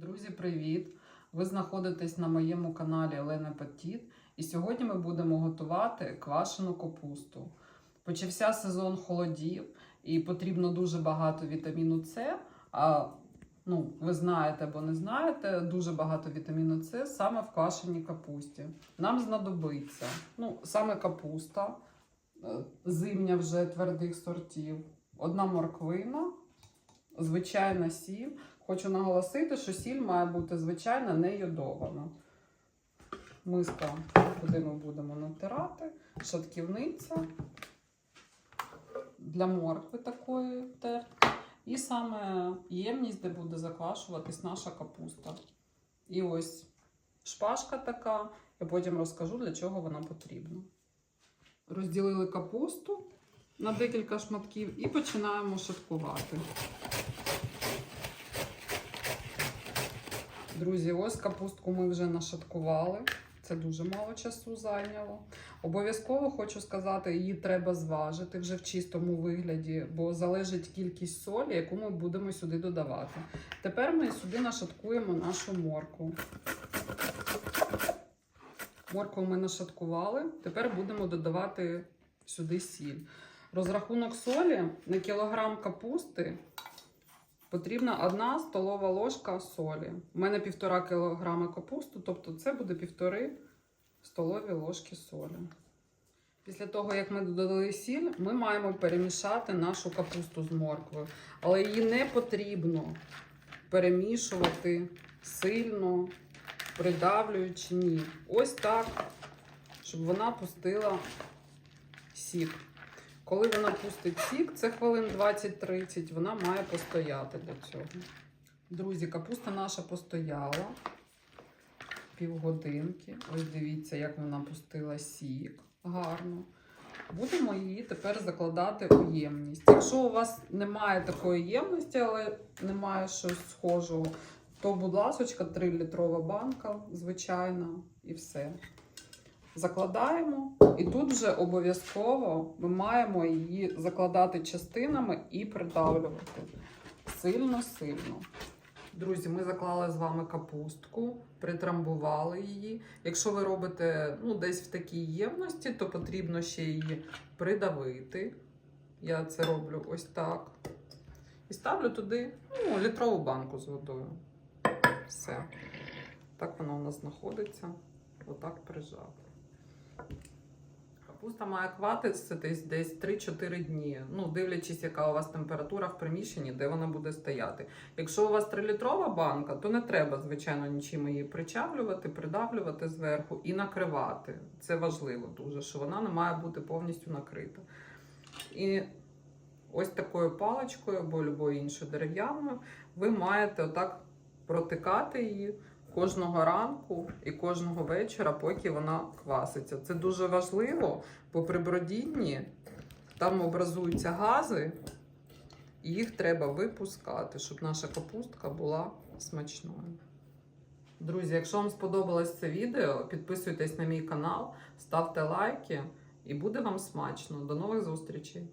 Друзі, привіт! Ви знаходитесь на моєму каналі Олена Петіт, і сьогодні ми будемо готувати квашену капусту. Почався сезон холодів, і потрібно дуже багато вітаміну С. А ну, ви знаєте або не знаєте, дуже багато вітаміну С саме в квашеній капусті. Нам знадобиться ну, саме капуста, е, зимня вже твердих сортів, одна морквина, звичайна сіль. Хочу наголосити, що сіль має бути звичайно не йодована. Миска, куди ми будемо натирати, шатківниця для моркви такої терти. І саме ємність, де буде заквашуватись наша капуста. І ось шпажка така, я потім розкажу, для чого вона потрібна. Розділили капусту на декілька шматків і починаємо шаткувати. Друзі, ось капустку ми вже нашаткували. Це дуже мало часу зайняло. Обов'язково хочу сказати, її треба зважити вже в чистому вигляді, бо залежить кількість солі, яку ми будемо сюди додавати. Тепер ми сюди нашаткуємо нашу морку. Моркву ми нашаткували. Тепер будемо додавати сюди сіль. Розрахунок солі на кілограм капусти потрібна одна столова ложка солі. У мене півтора кілограма капусту, тобто це буде півтори столові ложки солі. Після того, як ми додали сіль, ми маємо перемішати нашу капусту з морквою. Але її не потрібно перемішувати сильно, придавлюючи ні. Ось так, щоб вона пустила сік. Коли вона пустить сік, це хвилин 20-30, вона має постояти для цього. Друзі, капуста наша постояла півгодинки. Ось дивіться, як вона пустила сік. Гарно. Будемо її тепер закладати у ємність. Якщо у вас немає такої ємності, але немає щось схожого, то, будь ласка, 3-літрова банка, звичайна, і все. Закладаємо, і тут вже обов'язково ми маємо її закладати частинами і придавлювати сильно-сильно. Друзі, ми заклали з вами капустку, притрамбували її. Якщо ви робите ну, десь в такій ємності, то потрібно ще її придавити. Я це роблю ось так. І ставлю туди ну, літрову банку з водою. Все. Так воно у нас знаходиться. Отак прижати. Капуста має кватитись десь 3-4 дні. Ну, дивлячись, яка у вас температура в приміщенні, де вона буде стояти. Якщо у вас 3-літрова банка, то не треба, звичайно, нічим її причавлювати, придавлювати зверху і накривати. Це важливо дуже, що вона не має бути повністю накрита. І ось такою паличкою або любою іншою дерев'яною ви маєте отак протикати її кожного ранку і кожного вечора, поки вона кваситься. Це дуже важливо, бо при бродінні там образуються гази, і їх треба випускати, щоб наша капустка була смачною. Друзі, якщо вам сподобалось це відео, підписуйтесь на мій канал, ставте лайки і буде вам смачно. До нових зустрічей!